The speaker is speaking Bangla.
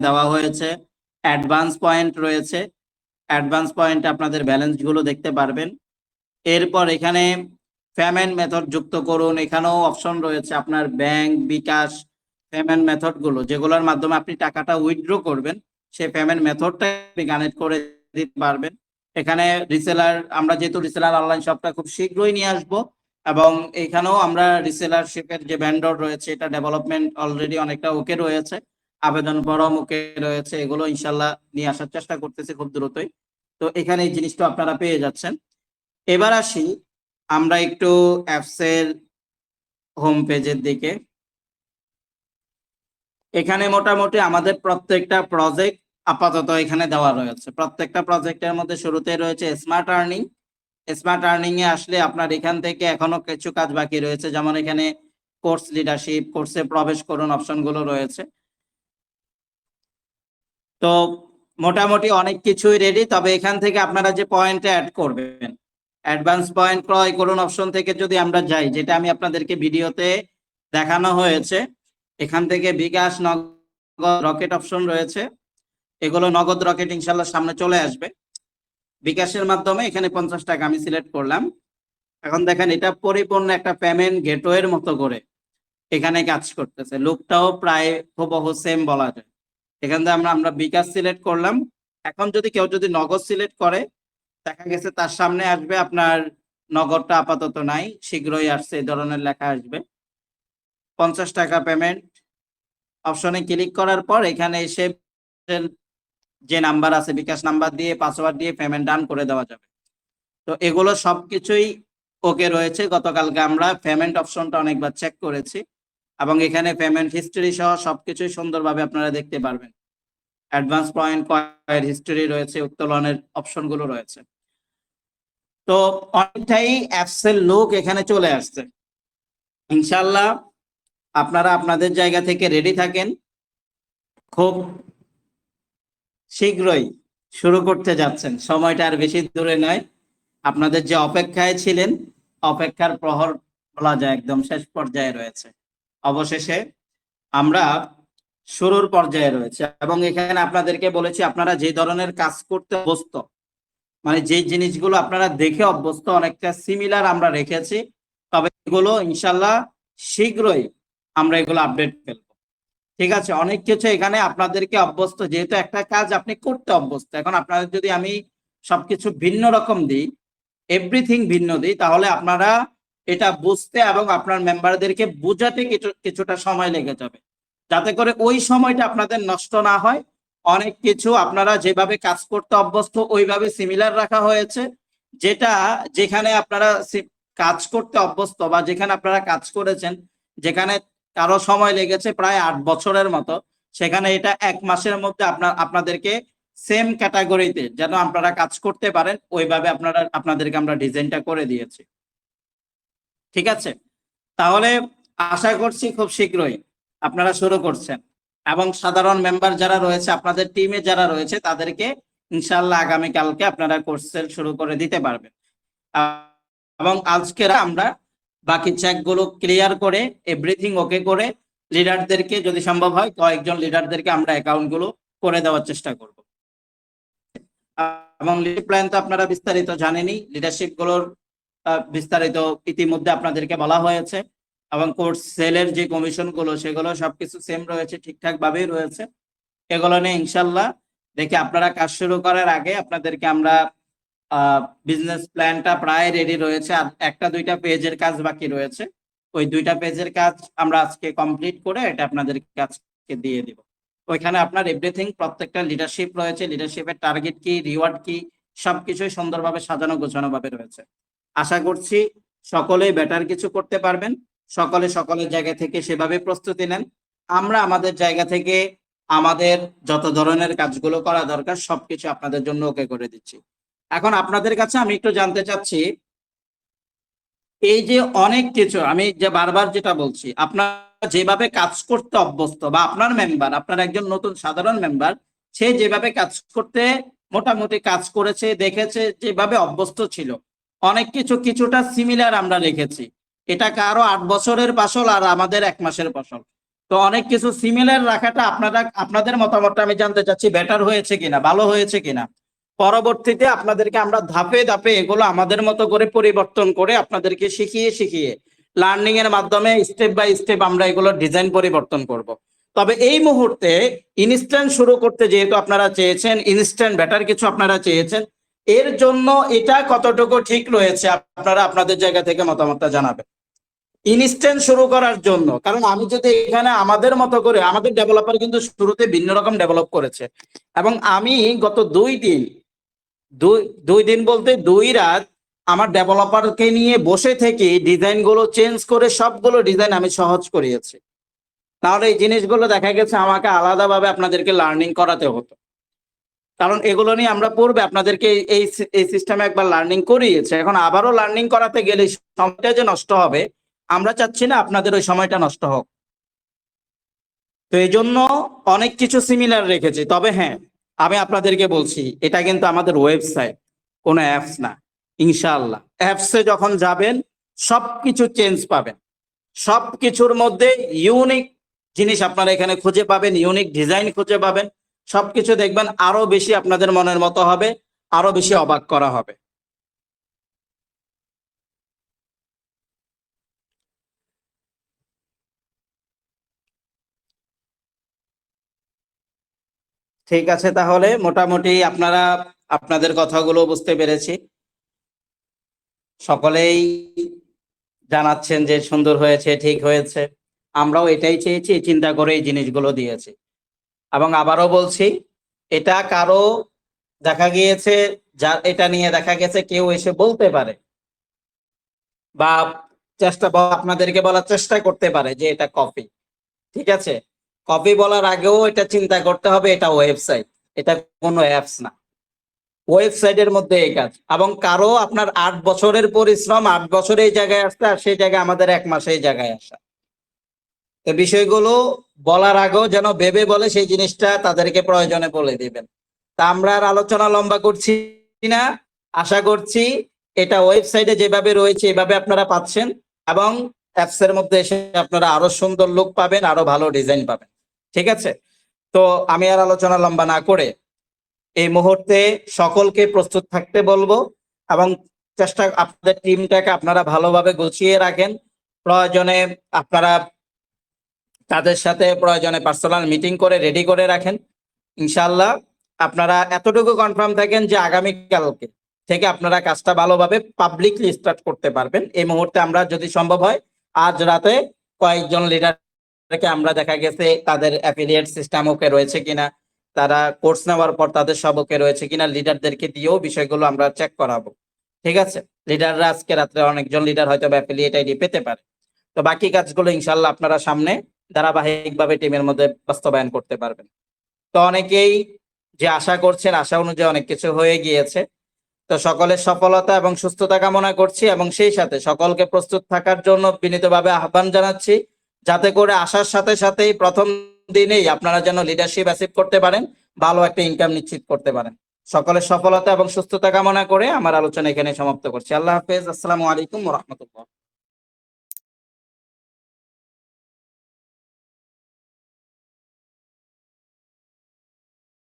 দেওয়া হয়েছে। অ্যাডভান্স পয়েন্ট রয়েছে। অ্যাডভান্স পয়েন্ট আপনাদের ব্যালেন্সগুলো দেখতে পারবেন। এরপর এখানে পেমেন্ট মেথড যুক্ত করুন। এখানেও অপশন রয়েছে আপনার ব্যাংক বিকাশ পেমেন্ট মেথডগুলো। যেগুলোর মাধ্যমে আপনি টাকাটা উইথড্র করবেন, সেই পেমেন্ট মেথডটা আপনি কানেক্ট করে দিতে পারবেন। এখানে রিসেলার আমরা যেহেতু রিসেলার অনলাইন শপটা খুব শীঘ্রই নিয়ে আসব এবং এখানেও আমরা রিসেলারশিপের যে ভেন্ডর রয়েছে, এটা ডেভেলপমেন্ট অলরেডি অনেকটা ওকে রয়েছে। আবেদন ফরম মুখে রয়েছে, এগুলো ইনশাল্লাহ নিয়ে আসার চেষ্টা করতেছি খুব দ্রুতই। তো এখানে এই জিনিসটা আপনারা পেয়ে যাচ্ছেন। এবার আসি আমরা একটু অ্যাপস এর হোম পেজের দিকে। এখানে মোটামুটি আমাদের প্রত্যেকটা প্রজেক্ট আপাতত এখানে দেওয়া রয়েছে। প্রত্যেকটা প্রজেক্টের মধ্যে শুরুতে রয়েছে স্মার্ট আর্নিং স্মার্ট আর্নিং এ আসলে আপনার এখান থেকে এখনও কিছু কাজ বাকি রয়েছে। যেমন এখানে কোর্স লিডারশিপ কোর্সে প্রবেশ করুন অপশনগুলো রয়েছে। তো মোটামুটি অনেক কিছুই রেডি তবে এখান থেকে আপনারা যে পয়েন্টে অ্যাড করবেন অ্যাডভান্স পয়েন্ট ক্রয় করুন অপশন থেকে যদি আমরা যাই, যেটা আমি আপনাদেরকে ভিডিওতে দেখানো হয়েছে, এখান থেকে বিকাশ, নগদ রকেট অপশন রয়েছে, এগুলো নগদ রকেট ইনশাল্লাহ সামনে চলে আসবে। বিকাশের মাধ্যমে এখানে পঞ্চাশ টাকা আমি সিলেক্ট করলাম। এখন দেখেন এটা পরিপূর্ণ একটা পেমেন্ট গেটওয়ের মতো করে এখানে কাজ করতেছে। লুকটাও প্রায় হুবহু সেম বলা যায়। এখান থেকে আমরা আমরা বিকাশ সিলেক্ট করলাম। এখন যদি কেউ যদি নগদ সিলেক্ট করে, দেখা গেছে তার সামনে আসবে আপনার, নগদটা আপাতত নাই, শীঘ্রই আসছে, এই ধরনের লেখা আসবে। পঞ্চাশ টাকা পেমেন্ট অপশনে ক্লিক করার পর এখানে এসে যে নাম্বার আছে, বিকাশ নাম্বার দিয়ে পাসওয়ার্ড দিয়ে পেমেন্ট ডান করে দেওয়া যাবে। তো এগুলো সবকিছুই ওকে রয়েছে। গতকালকে আমরা পেমেন্ট অপশনটা অনেকবার চেক করেছি। এবং এখানে পেমেন্ট হিস্ট্রি সহ সবকিছুই সুন্দরভাবে আপনারা দেখতে পারবেন। অ্যাডভান্স পয়েন্ট কয়ের হিস্ট্রি রয়েছে, উত্তোলনের অপশনগুলো রয়েছে। তো অনেকটাই অ্যাপসের লোক এখানে চলে আসছে। ইনশাল্লাহ আপনারা আপনাদের জায়গা থেকে রেডি থাকেন। খুব শীঘ্রই শুরু করতে যাচ্ছেন। সময়টা আর বেশি দূরে নয়। আপনাদের যে অপেক্ষায় ছিলেন, অপেক্ষার প্রহর বলা যায়, একদম শেষ পর্যায়ে রয়েছে। অবশেষে আমরা শুরুর পর্যায়ে রয়েছে এবং এখানে আপনাদেরকে বলেছি আপনারা যে ধরনের কাজ করতে অভ্যস্ত মানে যে জিনিসগুলো আপনারা দেখে অভ্যস্ত, অনেকটা সিমিলার আমরা রেখেছি, তবে এগুলো ইনশাল্লাহ শীঘ্রই আমরা এগুলো আপডেট ফেলব ঠিক আছে, অনেক কিছু এখানে আপনাদেরকে অভ্যস্ত, যেহেতু একটা কাজ আপনি করতে অভ্যস্ত, এখন আপনাদের যদি আমি সবকিছু ভিন্ন রকম দিই এভরিথিং ভিন্ন দিই, তাহলে আপনারা এটা বুঝতে এবং আপনার মেম্বারদেরকে বোঝাতে কিছু, কিছুটা সময় লেগে যাবে। যাতে করে ওই সময়টা আপনাদের নষ্ট না হয়। অনেক কিছু আপনারা যেভাবে কাজ করতে অভ্যস্ত, ওইভাবে সিমিলার রাখা হয়েছে। যেটা যেখানে আপনারা কাজ করতে অভ্যস্ত বা যেখানে আপনারা কাজ করেছেন, যেখানে কারও সময় লেগেছে প্রায় আট বছরের মতো, সেখানে এটা এক মাসের মধ্যে আপনার, আপনাদেরকে সেম ক্যাটাগরিতে যেন আপনারা কাজ করতে পারেন, ওইভাবে আপনারা, আপনাদেরকে আমরা ডিজাইনটা করে দিয়েছি। ঠিক আছে? তাহলে আশা করছি খুব শীঘ্রই আপনারা শুরু করছেন। এবং সাধারণ মেম্বার যারা রয়েছে, আপনাদের টিমে যারা রয়েছে, তাদেরকে ইনশাল্লাহ আগামীকালকে আপনারা কোর্স শুরু করে দিতে পারবেন। এবং আজকের আমরা বাকি চেকগুলো ক্লিয়ার করে এভরিথিং ওকে করে লিডারদেরকে যদি সম্ভব হয়, কয়েকজন লিডারদেরকে আমরা অ্যাকাউন্টগুলো করে দেওয়ার চেষ্টা করব। এবং লিড প্ল্যান তো আপনারা বিস্তারিত জানেনই লিডারশিপগুলোর বিস্তারিত ইতিমধ্যে আপনাদেরকে বলা হয়েছে এবং কোর্স সেলের যে কমিশনগুলো সেগুলো সবকিছু সেম রয়েছে ঠিকঠাক ভাবেই রয়েছে। এগুলো নিয়ে ইনশাল্লাহ দেখে আপনারা কাজ শুরু করার আগে আপনাদেরকে আমরা বিজনেস প্ল্যানটা প্রায় রেডি রয়েছে। আর একটা দুইটা পেজের কাজ বাকি রয়েছে। ওই দুইটা পেজের কাজ আমরা আজকে কমপ্লিট করে এটা আপনাদের কাজকে দিয়ে দিব। ওইখানে আপনার এভরিথিং প্রত্যেকটা লিডারশিপ রয়েছে। লিডারশিপের টার্গেট কি রিওয়ার্ড কি, সবকিছুই সুন্দরভাবে সাজানো, গোছানো ভাবে রয়েছে। আশা করছি সকলেই বেটার কিছু করতে পারবেন। সকলে সকলের জায়গা থেকে সেভাবে প্রস্তুতি নেন। আমরা আমাদের জায়গা থেকে আমাদের যত ধরনের কাজগুলো করা দরকার, সবকিছু আপনাদের জন্য ওকে করে দিচ্ছি। এখন আপনাদের কাছে আমি একটু জানতে চাচ্ছি, এই যে অনেক কিছু, আমি যে বারবার যেটা বলছি, আপনার যেভাবে কাজ করতে অভ্যস্ত বা আপনার মেম্বার আপনার একজন নতুন সাধারণ মেম্বার সে যেভাবে কাজ করতে, মোটামুটি কাজ করেছে, দেখেছে, যেভাবে অভ্যস্ত ছিল অনেক কিছু কিছুটা সিমিলার আমরা রেখেছি। এটা কারও আট বছরের ফসল আর আমাদের এক মাসের ফসল। তো অনেক কিছু সিমিলার রাখাটা আপনারা, আপনাদের মতামতটা আমি জানতে চাচ্ছি বেটার হয়েছে কিনা, ভালো হয়েছে কিনা? পরবর্তীতে আপনাদেরকে আমরা ধাপে ধাপে এগুলো আমাদের মতো করে পরিবর্তন করে আপনাদেরকে শিখিয়ে শিখিয়ে লার্নিং এর মাধ্যমে স্টেপ বাই স্টেপ আমরা এগুলো ডিজাইন পরিবর্তন করব। তবে এই মুহূর্তে ইনস্ট্যান্ট শুরু করতে যেহেতু আপনারা চেয়েছেন ইনস্ট্যান্ট বেটার কিছু আপনারা চেয়েছেন এর জন্য এটা কতটুকু ঠিক রয়েছে আপনারা আপনাদের জায়গা থেকে মতামতটা জানাবেন। ইনস্ট্যান্ট শুরু করার জন্য, কারণ আমি যদি এখানে আমাদের মতো করে, আমাদের ডেভেলপার কিন্তু শুরুতে ভিন্ন রকম ডেভেলপ করেছে। এবং আমি গত দুই দিন, দুই দুই দিন বলতে দুই রাত আমার ডেভেলপারকে নিয়ে বসে থেকে ডিজাইনগুলো চেঞ্জ করে সবগুলো ডিজাইন আমি সহজ করিয়েছি। তাহলে এই জিনিসগুলো দেখা গেছে আমাকে আলাদাভাবে আপনাদেরকে লার্নিং করাতে হতো। কারণ এগুলো নিয়ে আমরা পূর্বে আপনাদেরকে এই এই সিস্টেমে একবার লার্নিং করিয়েছে। এখন আবারও লার্নিং করাতে গেলে সময়টা যে নষ্ট হবে, আমরা চাচ্ছি না আপনাদের ওই সময়টা নষ্ট হোক। তো এই জন্য অনেক কিছু সিমিলার রেখেছি। তবে হ্যাঁ আমি আপনাদেরকে বলছি, এটা কিন্তু আমাদের ওয়েবসাইট কোনো অ্যাপস না, ইনশাআল্লাহ। অ্যাপসে যখন যাবেন, সবকিছু চেঞ্জ পাবেন। সব কিছুর মধ্যে ইউনিক জিনিস আপনারা এখানে খুঁজে পাবেন ইউনিক ডিজাইন খুঁজে পাবেন। সবকিছু দেখবেন আরও বেশি আপনাদের মনের মতো হবে, আরও বেশি অবাক করা হবে। ঠিক আছে তাহলে, মোটামুটি আপনারা, আপনাদের কথাগুলো বুঝতে পেরেছি। সকলেই জানাচ্ছেন যে সুন্দর হয়েছে, ঠিক হয়েছে। আমরাও এটাই চেয়েছি, চিন্তা করে এই জিনিসগুলো দিয়েছি। এবং আবারও বলছি, এটা কারও দেখা গিয়েছে যা, এটা নিয়ে দেখা গেছে কেউ এসে বলতে পারে। বা চেষ্টা আপনাদেরকে বলার চেষ্টা করতে পারে যে এটা কপি। ঠিক আছে? কপি বলার আগেও এটা চিন্তা করতে হবে, এটা ওয়েবসাইট। এটা কোনো অ্যাপস না। ওয়েবসাইটের মধ্যে এই কাজ। এবং কারও আপনার আট বছরের পরিশ্রম, আট বছরে এই জায়গায় আসতে, আর সেই জায়গায় আমাদের এক মাসে এই জায়গায় আসা। তো বিষয়গুলো বলার আগেও যেন ভেবে বলে সেই জিনিসটা তাদেরকে প্রয়োজনে বলে দিবেন। তা আমরা আর আলোচনা লম্বা করছি না। আশা করছি এটা ওয়েবসাইটে যেভাবে রয়েছে এভাবে আপনারা পাচ্ছেন এবং অ্যাপস এর মধ্যে এসে আপনারা আরও সুন্দর লুক পাবেন, আরও ভালো ডিজাইন পাবেন। ঠিক আছে? তো আমি আর আলোচনা লম্বা না করে এই মুহূর্তে সকলকে প্রস্তুত থাকতে বলব এবং চেষ্টা, আপনাদের টিমটাকে আপনারা ভালোভাবে গুছিয়ে রাখেন। প্রয়োজনে আপনারা তাদের সাথে প্রয়োজনে পার্সোনাল মিটিং করে রেডি করে রাখেন। ইনশাল্লাহ আপনারা এতটুকু কনফার্ম থাকেন যে আগামীকালকে থেকে আপনারা কাজটা ভালোভাবে পাবলিকলি স্টার্ট করতে পারবেন। এই মুহূর্তে আমরা যদি সম্ভব হয়, আজ রাতে কয়েকজন লিডারকে আমরা দেখা গেছে, তাদের অ্যাফিলিয়েট সিস্টেম ওকে রয়েছে কিনা, তারা কোর্স নেওয়ার পর তাদের সব ওকে রয়েছে কিনা লিডারদেরকে দিয়েও বিষয়গুলো আমরা চেক করাবো। ঠিক আছে? লিডাররা আজকে রাত্রে অনেকজন লিডার হয়তো অ্যাফিলিয়েট আইডি পেতে পারে। তো বাকি কাজগুলো ইনশাল্লাহ আপনারা সামনে ধারাবাহিকভাবে টিমের মধ্যে বাস্তবায়ন করতে পারবেন। তো অনেকেই যে আশা করছেন, আশা অনুযায়ী অনেক কিছু হয়ে গিয়েছে। তো সকলের সফলতা এবং সুস্থতা কামনা করছি এবং সেই সাথে সকলকে প্রস্তুত থাকার জন্য বিনীতভাবে আহ্বান জানাচ্ছি। যাতে করে আসার সাথে সাথেই প্রথম দিনেই আপনারা যেন লিডারশিপ অ্যাচিভ করতে পারেন, ভালো একটা ইনকাম নিশ্চিত করতে পারেন। সকলের সফলতা এবং সুস্থতা কামনা করে আমার আলোচনা এখানে সমাপ্ত করছি। আল্লাহ হাফেজ। আসসালামু আলাইকুম রহমতুল্লাহ।